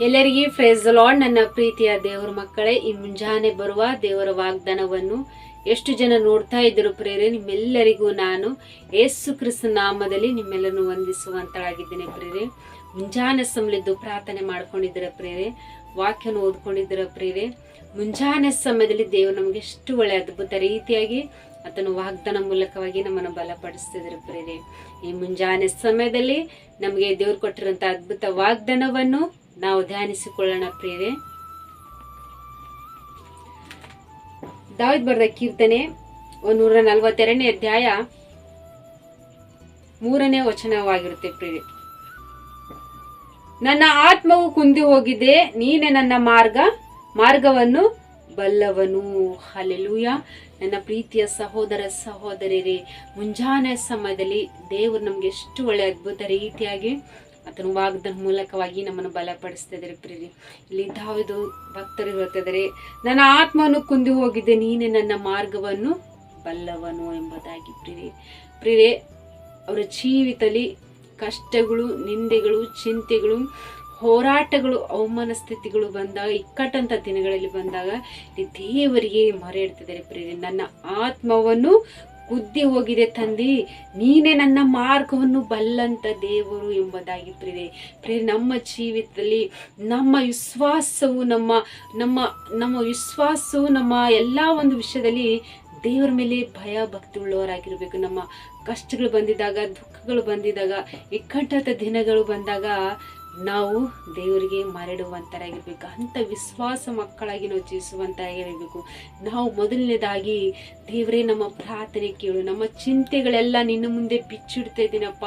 ಎಲ್ಲರಿಗೆ phrase lord ನನ್ನ ಪ್ರೀತಿಯ ದೇವರ ಮಕ್ಕಳೇ, ಈ ಮುಂಜಾನೆ ಬರುವ ದೇವರ ವಾಗ್ದಾನವನ್ನು ಎಷ್ಟು ಜನ ನೋಡ್ತಾ ಇದ್ದರು ಪ್ರೇರೆ ನಿಮ್ಮೆಲ್ಲರಿಗೂ ನಾನು ಯೇಸು ಕ್ರಿಸ್ತ ನಾಮದಲ್ಲಿ ನಿಮ್ಮೆಲ್ಲರನ್ನು ವಂದಿಸುವಂತಳಾಗಿದ್ದೇನೆ ಪ್ರೇರೆ ಮುಂಜಾನೆ ಸಮಯದ್ದು ಪ್ರಾರ್ಥನೆ ಮಾಡ್ಕೊಂಡಿದ್ದೀರ ಪ್ರೇರೆ ವಾಕ್ಯನ ಓದ್ಕೊಂಡಿದ್ದೀರ ಪ್ರೇರೆ ಮುಂಜಾನೆ ಸಮಯದಲ್ಲಿ ದೇವರು ನಮಗೆ ಎಷ್ಟು ಒಳ್ಳೆ ಅದ್ಭುತ ರೀತಿಯಾಗಿ ಆತನು ವಾಗ್ದಾನ ಮೂಲಕವಾಗಿ ನಮ್ಮನ್ನು ಬಲಪಡಿಸ್ತಿದ್ರು ಪ್ರೇರೆ ಈ ಮುಂಜಾನೆ ಸಮಯದಲ್ಲಿ ನಮಗೆ ದೇವ್ರು ಕೊಟ್ಟಿರುವಂತ ಅದ್ಭುತ ವಾಗ್ದಾನವನ್ನು ನಾವು ಧ್ಯಾನಿಸಿಕೊಳ್ಳೋಣ ಪ್ರಿಯರೆ. ದಾವಿದ್ ಬರೆದ ಕೀರ್ತನೆ ನೂರ ನಲವತ್ತೆರಡನೇ ಅಧ್ಯಾಯ ಮೂರನೇ ವಚನವಾಗಿರುತ್ತೆ ಪ್ರೇರೆ ನನ್ನ ಆತ್ಮವು ಕುಂದಿ ಹೋಗಿದೆ, ನೀನೆ ನನ್ನ ಮಾರ್ಗ, ಮಾರ್ಗವನ್ನು ಬಲ್ಲವನು. ಹಲೆಲೂಯ ನನ್ನ ಪ್ರೀತಿಯ ಸಹೋದರ ಸಹೋದರಿಯರೇ, ಮುಂಜಾನೆ ಸಮಯದಲ್ಲಿ ದೇವರು ನಮ್ಗೆ ಎಷ್ಟು ಒಳ್ಳೆ ಅದ್ಭುತ ರೀತಿಯಾಗಿ ಆತನ ವಾಗ್ದ ಮೂಲಕವಾಗಿ ನಮ್ಮನ್ನು ಬಲಪಡಿಸ್ತಾ ಇದ್ದಾರೆ ಪ್ರೀತಿ ಇಲ್ಲಿ ದಾವಿದು ಭಕ್ತರು ಹೇಳ್ತಿದ್ದಾರೆ, ನನ್ನ ಆತ್ಮವನ್ನು ಕುಂದಿ ಹೋಗಿದ್ದೆ ನೀನೆ ನನ್ನ ಮಾರ್ಗವನ್ನು ಬಲ್ಲವನು ಎಂಬುದಾಗಿ ಪ್ರೀರಿ ಪ್ರೀರೆ ಅವರ ಜೀವಿತಲಿ ಕಷ್ಟಗಳು, ನಿಂದೆಗಳು, ಚಿಂತೆಗಳು, ಹೋರಾಟಗಳು, ಅವಮಾನ ಸ್ಥಿತಿಗಳು ಬಂದಾಗ ಇಕ್ಕಟ್ಟಂತ ದಿನಗಳಲ್ಲಿ ಬಂದಾಗ ದೇವರಿಗೆ ಮೊರೆ ಇಡ್ತಿದ್ದಾರೆ ಪ್ರಿಯರೇ. ನನ್ನ ಆತ್ಮವನ್ನು ಕುದ್ದಿ ಹೋಗಿದೆ ತಂದಿ, ನೀನೇ ನನ್ನ ಮಾರ್ಗವನ್ನು ಬಲ್ಲಂತ ದೇವರು ಎಂಬುದಾಗಿ ಪ್ರೇರೆ ಪ್ರಿಯ ನಮ್ಮ ಜೀವಿತದಲ್ಲಿ ನಮ್ಮ ವಿಶ್ವಾಸವು ನಮ್ಮ ನಮ್ಮ ನಮ್ಮ ವಿಶ್ವಾಸವು ನಮ್ಮ ಎಲ್ಲ ಒಂದು ವಿಷಯದಲ್ಲಿ ದೇವರ ಮೇಲೆ ಭಯ ಭಕ್ತಿ ಉಳ್ಳವರಾಗಿರ್ಬೇಕು ನಮ್ಮ ಕಷ್ಟಗಳು ಬಂದಿದ್ದಾಗ, ದುಃಖಗಳು ಬಂದಿದ್ದಾಗ ಇಕ್ಕಟ್ಟಾದ ದಿನಗಳು ಬಂದಾಗ ನಾವು ದೇವರಿಗೆ ಮರಡುವಂತರಾಗಿರ್ಬೇಕು ಅಂಥ ವಿಶ್ವಾಸ ಮಕ್ಕಳಾಗಿ ನಾವು ಜೀವಿಸುವಂಥರಾಗಿರಬೇಕು ನಾವು ಮೊದಲನೇದಾಗಿ, ದೇವರೇ ನಮ್ಮ ಪ್ರಾರ್ಥನೆ ಕೇಳು, ನಮ್ಮ ಚಿಂತೆಗಳೆಲ್ಲ ನಿನ್ನ ಮುಂದೆ ಬಿಚ್ಚಿಡ್ತಾ ಇದ್ದೀನಪ್ಪ.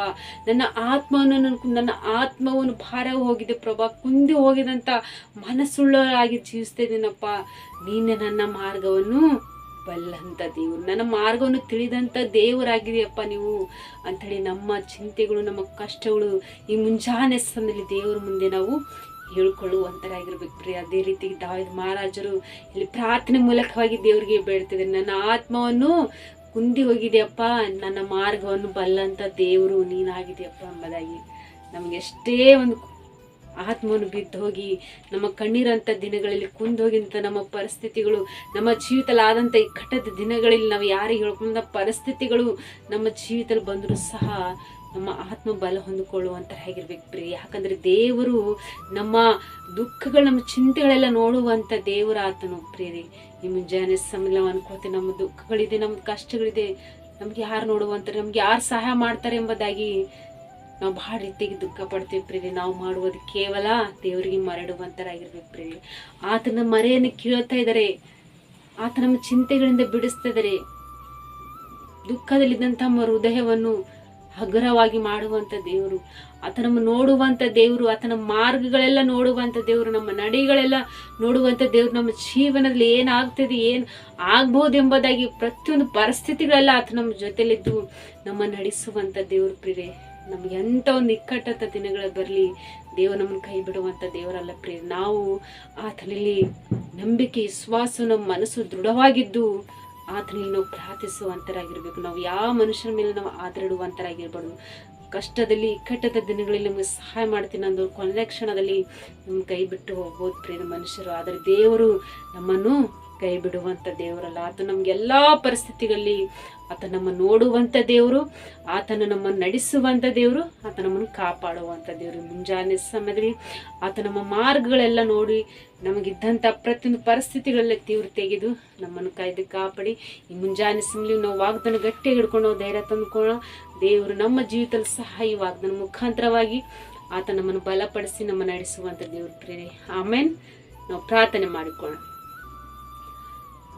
ನನ್ನ ಆತ್ಮವನ್ನು ನನ್- ನನ್ನ ಆತ್ಮವನ್ನು ಭಾರ ಹೋಗಿದೆ ಪ್ರಭಾ, ಕುಂದಿ ಹೋಗಿದಂಥ ಮನಸ್ಸುಳ್ಳರಾಗಿ ಜೀವಿಸ್ತಾ ಇದ್ದೀನಪ್ಪ. ನೀನೆ ನನ್ನ ಮಾರ್ಗವನ್ನು ಬಲ್ಲಂತ ದೇವರು. ನನ್ನ ಮಾರ್ಗವನ್ನು ತಿಳಿದಂಥ ದೇವರಾಗಿದೆಯಪ್ಪ ನೀವು. ಅಂಥೇಳಿ ನಮ್ಮ ಚಿಂತೆಗಳು, ನಮ್ಮ ಕಷ್ಟಗಳು ಈ ಮುಂಜಾನೆ ಸಮಯದಲ್ಲಿ ದೇವರ ಮುಂದೆ ನಾವು ಹೇಳ್ಕೊಳ್ಳುವಂತರಾಗಿರ್ಬೇಕು ಪ್ರಿಯ. ಅದೇ ರೀತಿ ದಾವಿದ ಮಹಾರಾಜರು ಇಲ್ಲಿ ಪ್ರಾರ್ಥನೆ ಮೂಲಕವಾಗಿ ದೇವರಿಗೆ ಬೇಡ್ತಿದ್ದಾರೆ. ನನ್ನ ಆತ್ಮವನ್ನು ಕುಂದಿ ಹೋಗಿದೆಯಪ್ಪ, ನನ್ನ ಮಾರ್ಗವನ್ನು ಬಲ್ಲಂತ ದೇವರು ನೀನಾಗಿದೆಯಪ್ಪ ಎಂಬುದಾಗಿ ನಮ್ಗೆ ಎಷ್ಟೇ ಒಂದು ಆತ್ಮವನ್ನು ಬಿದ್ದು ಹೋಗಿ ನಮ್ಮ ಕಣ್ಣೀರಂಥ ದಿನಗಳಲ್ಲಿ ಕುಂದೋಗಿಂಥ ನಮ್ಮ ಪರಿಸ್ಥಿತಿಗಳು, ನಮ್ಮ ಜೀವಿತದಲ್ಲಿ ಆದಂಥ ಇಕ್ಕಟ್ಟದ ದಿನಗಳಲ್ಲಿ ನಾವು ಯಾರಿಗೆ ಹೇಳ್ಕೊಂಡ ಪರಿಸ್ಥಿತಿಗಳು ನಮ್ಮ ಜೀವಿತದಲ್ಲಿ ಬಂದರೂ ಸಹ ನಮ್ಮ ಆತ್ಮ ಬಲ ಹೊಂದಿಕೊಳ್ಳುವಂತ ಹೇಗಿರ್ಬೇಕು ಪ್ರಿಯ. ಯಾಕಂದರೆ ದೇವರು ನಮ್ಮ ದುಃಖಗಳು, ನಮ್ಮ ಚಿಂತೆಗಳೆಲ್ಲ ನೋಡುವಂಥ ದೇವರ ಆತನು ಪ್ರಿಯರಿ ಈ ಮುಂಜಾನೆ ಸಮಯ ನಾವು ನಮ್ಮ ದುಃಖಗಳಿದೆ, ನಮ್ಮ ಕಷ್ಟಗಳಿದೆ, ನಮ್ಗೆ ಯಾರು ನೋಡುವಂತಾರೆ ನಮ್ಗೆ ಯಾರು ಸಹಾಯ ಮಾಡ್ತಾರೆ ಎಂಬುದಾಗಿ ನಾವು ಭಾಳ ರೀತಿಯಾಗಿ ದುಃಖ ಪಡ್ತೀವಿ ಪ್ರೀತಿ ನಾವು ಮಾಡುವುದು ಕೇವಲ ದೇವರಿಗೆ ಮರಡುವಂತರಾಗಿರ್ಬೇಕು ಪ್ರೀತಿ ಆತನ ಮರೆಯನ್ನು ಕೀಳ್ತಾ ಇದ್ದಾರೆ. ಆತ ನಮ್ಮ ಚಿಂತೆಗಳಿಂದ ಬಿಡಿಸ್ತಾ ಇದ್ದಾರೆ. ದುಃಖದಲ್ಲಿದ್ದಂಥ ನಮ್ಮ ಹೃದಯವನ್ನು ಹಗುರವಾಗಿ ಮಾಡುವಂಥ ದೇವರು ಆತ ನಮ್ಮ ನೋಡುವಂಥ ದೇವರು, ಆತನ ಮಾರ್ಗಗಳೆಲ್ಲ ನೋಡುವಂಥ ದೇವರು, ನಮ್ಮ ನಡೆಗಳೆಲ್ಲ ನೋಡುವಂಥ ದೇವರು, ನಮ್ಮ ಜೀವನದಲ್ಲಿ ಏನಾಗ್ತದೆ, ಏನು ಆಗ್ಬೋದು ಎಂಬುದಾಗಿ ಪ್ರತಿಯೊಂದು ಪರಿಸ್ಥಿತಿಗಳೆಲ್ಲ ಆತ ನಮ್ಮ ಜೊತೆಲಿದ್ದು ನಮ್ಮ ನಡೆಸುವಂಥ ದೇವರು ಪ್ರಿಯರೇ. ನಮ್ಗೆ ಎಂಥ ಒಂದು ಇಕ್ಕಟ್ಟಂಥ ದಿನಗಳು ಬರಲಿ, ದೇವರು ನಮ್ಮನ್ನು ಕೈ ಬಿಡುವಂಥ ದೇವರಲ್ಲ ಪ್ರಿಯ ನಾವು ಆತನಲ್ಲಿ ನಂಬಿಕೆ ವಿಶ್ವಾಸ ನಮ್ಮ ಮನಸ್ಸು ದೃಢವಾಗಿದ್ದು ಆತನಲ್ಲಿ ನಾವು ಪ್ರಾರ್ಥಿಸುವಂತರಾಗಿರ್ಬೇಕು. ನಾವು ಯಾವ ಮನುಷ್ಯರ ಮೇಲೆ ನಾವು ಆಧಾರಿಡುವಂತರಾಗಿರ್ಬಾರ್ದು ಕಷ್ಟದಲ್ಲಿ, ಇಕ್ಕಟ್ಟದ ದಿನಗಳಲ್ಲಿ ನಮಗೆ ಸಹಾಯ ಮಾಡ್ತೀನಿ ಅಂದು ಕೊನೆ ಕ್ಷಣದಲ್ಲಿ ನಮ್ಮ ಕೈ ಬಿಟ್ಟು ಹೋಗ್ಬೋದು ಪ್ರಿಯ ಮನುಷ್ಯರು. ಆದರೆ ದೇವರು ನಮ್ಮನ್ನು ಕೈ ಬಿಡುವಂಥ ದೇವರಲ್ಲ. ಆತ ನಮಗೆಲ್ಲ ಪರಿಸ್ಥಿತಿಗಳಲ್ಲಿ ಆತ ನಮ್ಮ ನೋಡುವಂಥ ದೇವರು, ಆತನ ನಮ್ಮನ್ನು ನಡೆಸುವಂಥ ದೇವರು, ಆತ ನಮ್ಮನ್ನು ಕಾಪಾಡುವಂಥ ದೇವರು. ಮುಂಜಾನೆ ಸಮಯದಲ್ಲಿ ಆತ ನಮ್ಮ ಮಾರ್ಗಗಳೆಲ್ಲ ನೋಡಿ ನಮಗಿದ್ದಂಥ ಪ್ರತಿಯೊಂದು ಪರಿಸ್ಥಿತಿಗಳಲ್ಲಿ ತೀವ್ರ ತೆಗೆದು ನಮ್ಮನ್ನು ಕಾಯ್ದು ಕಾಪಾಡಿ. ಈ ಮುಂಜಾನೆ ಸಮಯದಲ್ಲಿ ನಾವು ವಾಗ್ದನ ಗಟ್ಟಿ ಹಿಡ್ಕೊಂಡು ಧೈರ್ಯ ತಂದುಕೊಳ್ಳೋ ದೇವರು ನಮ್ಮ ಜೀವಿತದಲ್ಲಿ ಸಹ ಈ ವಾಗ್ದಾನ ಮುಖಾಂತರವಾಗಿ ಆತ ನಮ್ಮನ್ನು ಬಲಪಡಿಸಿ ನಮ್ಮ ನಡೆಸುವಂಥ ದೇವ್ರ ಪ್ರೇರಿ. ಆಮೇಲೆ ನಾವು ಪ್ರಾರ್ಥನೆ ಮಾಡಿಕೊಳ್ಳೋಣ.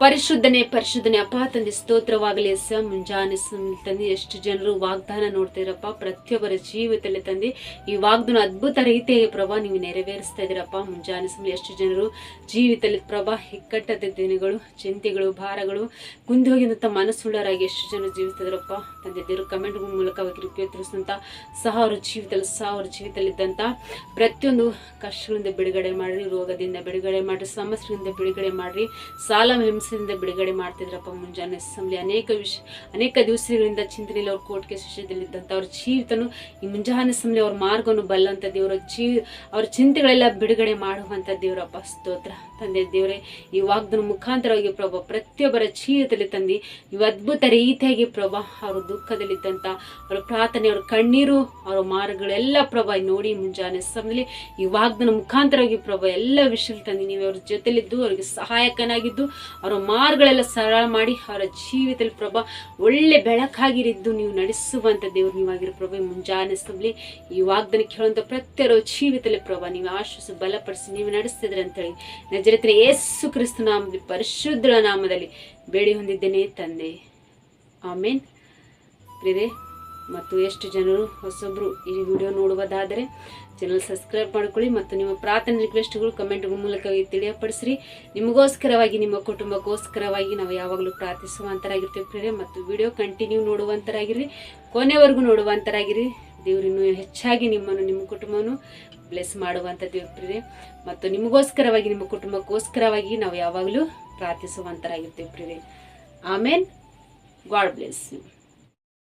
ಪರಿಶುದ್ಧನೆ ಪರಿಶುದ್ಧನೆ. ಅಪ್ಪ, ತಂದೆ, ಸ್ತೋತ್ರವಾಗಲಿ ಸ ಮುಂಜಾನೆ ತಂದೆ, ಎಷ್ಟು ಜನರು ವಾಗ್ದಾನ ನೋಡ್ತಿರಪ್ಪ ಪ್ರತಿಯೊಬ್ಬರ ಜೀವಿತದಲ್ಲಿ ತಂದೆ, ಈ ವಾಗ್ದಾನ ಅದ್ಭುತ ರೀತಿಯಾಗಿ ಪ್ರಭಾ ನೀವು ನೆರವೇರಿಸ್ತಾ ಇದ್ದೀರಪ್ಪ. ಮುಂಜಾನೆ ಸಮಯ ಎಷ್ಟು ಜನರು ಜೀವಿತದಲ್ಲಿ ಪ್ರಭಾ ಇಕ್ಕಟ್ಟದ ದಿನಗಳು, ಚಿಂತೆಗಳು, ಭಾರಗಳು, ಕುಂದಿ ಹೋಗಿದಂಥ ಮನಸ್ಸುಳ್ಳರಾಗಿ ಎಷ್ಟು ಜನರು ಜೀವಿಸ್ತಿದ್ರಪ್ಪ ತಂದೆ, ದೇವರು ಕಮೆಂಟ್ ಕೃಪೆ ತಿಳಿಸಿದಂಥ ಸಹ ಅವ್ರ ಜೀವಿತದಲ್ಲಿ ಸಹ ಅವ್ರ ಜೀವಿತದಲ್ಲಿದ್ದಂಥ ಪ್ರತಿಯೊಂದು ಕಷ್ಟಗಳಿಂದ ಬಿಡುಗಡೆ ಮಾಡಿರಿ, ರೋಗದಿಂದ ಬಿಡುಗಡೆ ಮಾಡಿರಿ, ಸಮಸ್ಯೆಗಳಿಂದ ಬಿಡುಗಡೆ ಮಾಡಿರಿ ಸಾಲ ಹಿಂಸೆ ಕೆಲಸದಿಂದ ಬಿಡುಗಡೆ ಮಾಡ್ತಿದ್ರಪ್ಪ ಮುಂಜಾನೆ ಅಸೆಂಬ್ಲಿ ಅನೇಕ ವಿಷ, ಅನೇಕ ದಿವಸಗಳಿಂದ ಚಿಂತನೆಯಲ್ಲಿ ಅವ್ರ ಕೋರ್ಟ್ ಕೇಸ್ ವಿಷಯದಲ್ಲಿದ್ದಂಥ ಅವ್ರ ಜೀವಿತನು ಈ ಮುಂಜಾನೆ ಅಸೆಂಬ್ಲಿ ಅವ್ರ ಮಾರ್ಗವನ್ನು ಬಲ್ಲಂತ ದೇವರ. ಜೀ, ಅವ್ರ ಚಿಂತೆಗಳೆಲ್ಲ ಬಿಡುಗಡೆ ಮಾಡುವಂಥ ದೇವರಪ್ಪ. ಸ್ತೋತ್ರ. ತಂದೆ ದೇವರೇ, ಈ ವಾಗ್ದನ ಮುಖಾಂತರವಾಗಿ ಪ್ರಭಾ ಪ್ರತಿಯೊಬ್ಬರ ಜೀವಿತದಲ್ಲಿ ತಂದು, ಈ ಅದ್ಭುತ ರೀತಿಯಾಗಿ ಪ್ರಭಾ ಅವ್ರ ದುಃಖದಲ್ಲಿದ್ದಂಥ ಅವ್ರ ಪ್ರಾರ್ಥನೆ, ಅವ್ರ ಕಣ್ಣೀರು, ಅವರ ಮಾರ್ಗಗಳೆಲ್ಲ ಪ್ರಭಾ ನೋಡಿ ಮುಂಜಾನೆ ಅಸೆಂಬ್ಲಿ ಈ ವಾಗ್ದನ ಮುಖಾಂತರವಾಗಿ ಪ್ರಭಾ ಎಲ್ಲ ವಿಷಯ ತಂದು. ನೀವು ಅವ್ರ ಜೊತೆಲಿದ್ದು, ಅವ್ರಿಗೆ ಸಹಾಯಕನಾಗಿದ್ದು, ಅವರ ಮಾರ್ಗಳೆಲ್ಲ ಸರಳ ಮಾಡಿ ಅವರ ಜೀವಿತದಲ್ಲಿ ಪ್ರಭ ಒಳ್ಳೆ ಬೆಳಕಾಗಿರಿದ್ದು ನೀವು ನಡೆಸುವಂಥ ದೇವ್ರು ನೀವಾಗಿರೋ ಪ್ರಭಾ. ಮುಂಜಾನೆ ಸಬ್ಲಿ ಈ ವಾಗ್ದನ ಕೇಳುವಂತ ಪ್ರತಿಯೊಬ್ಬರ ಜೀವಿತದಲ್ಲಿ ಪ್ರಭಾ, ನೀವು ಆಶ್ವಾಸ ಬಲಪಡಿಸಿ ನೀವು ನಡೆಸ್ತಿದ್ರೆ ಅಂತೇಳಿ ನಜರತ್ನ ಯೇಸು ಕ್ರಿಸ್ತು ನಾಮದಲ್ಲಿ ಪರಿಶುದ್ಧ ನಾಮದಲ್ಲಿ ಬೇಡಿ ಹೊಂದಿದ್ದೇನೆ ತಂದೆ. ಆಮೇನ್. ಪ್ರಿಯರೇ ಮತ್ತು ಎಷ್ಟು ಜನರು ಹೊಸೊಬ್ಬರು ಈ ವಿಡಿಯೋ ನೋಡುವುದಾದರೆ ಚಾನಲ್ ಸಬ್ಸ್ಕ್ರೈಬ್ ಮಾಡ್ಕೊಳ್ಳಿ ಮತ್ತು ನಿಮ್ಮ ಪ್ರಾರ್ಥನೆ ರಿಕ್ವೆಸ್ಟ್ಗಳು ಕಮೆಂಟ್ಗಳ ಮೂಲಕ ತಿಳಿಯಪಡಿಸ್ರಿ. ನಿಮಗೋಸ್ಕರವಾಗಿ, ನಿಮ್ಮ ಕುಟುಂಬಕ್ಕೋಸ್ಕರವಾಗಿ ನಾವು ಯಾವಾಗಲೂ ಪ್ರಾರ್ಥಿಸುವಂತರಾಗಿರ್ತೀವಿ ಪ್ರೇರೆ ಮತ್ತು ವಿಡಿಯೋ ಕಂಟಿನ್ಯೂ ನೋಡುವಂತರಾಗಿರ್ರಿ. ಕೊನೆವರೆಗೂ ನೋಡುವಂತರಾಗಿರಿ ದೇವರಿನ್ನೂ ಹೆಚ್ಚಾಗಿ ನಿಮ್ಮನ್ನು, ನಿಮ್ಮ ಕುಟುಂಬವನ್ನು ಬ್ಲೆಸ್ ಮಾಡುವಂಥ ದೇವ್ರ ಮತ್ತು ನಿಮಗೋಸ್ಕರವಾಗಿ, ನಿಮ್ಮ ಕುಟುಂಬಕ್ಕೋಸ್ಕರವಾಗಿ ನಾವು ಯಾವಾಗಲೂ ಪ್ರಾರ್ಥಿಸುವಂತರಾಗಿರ್ತೀವಿ ಪ್ರಿಯರೇ. ಆಮೇಲೆ ಗಾಡ್ ಬ್ಲೆಸ್ ಯು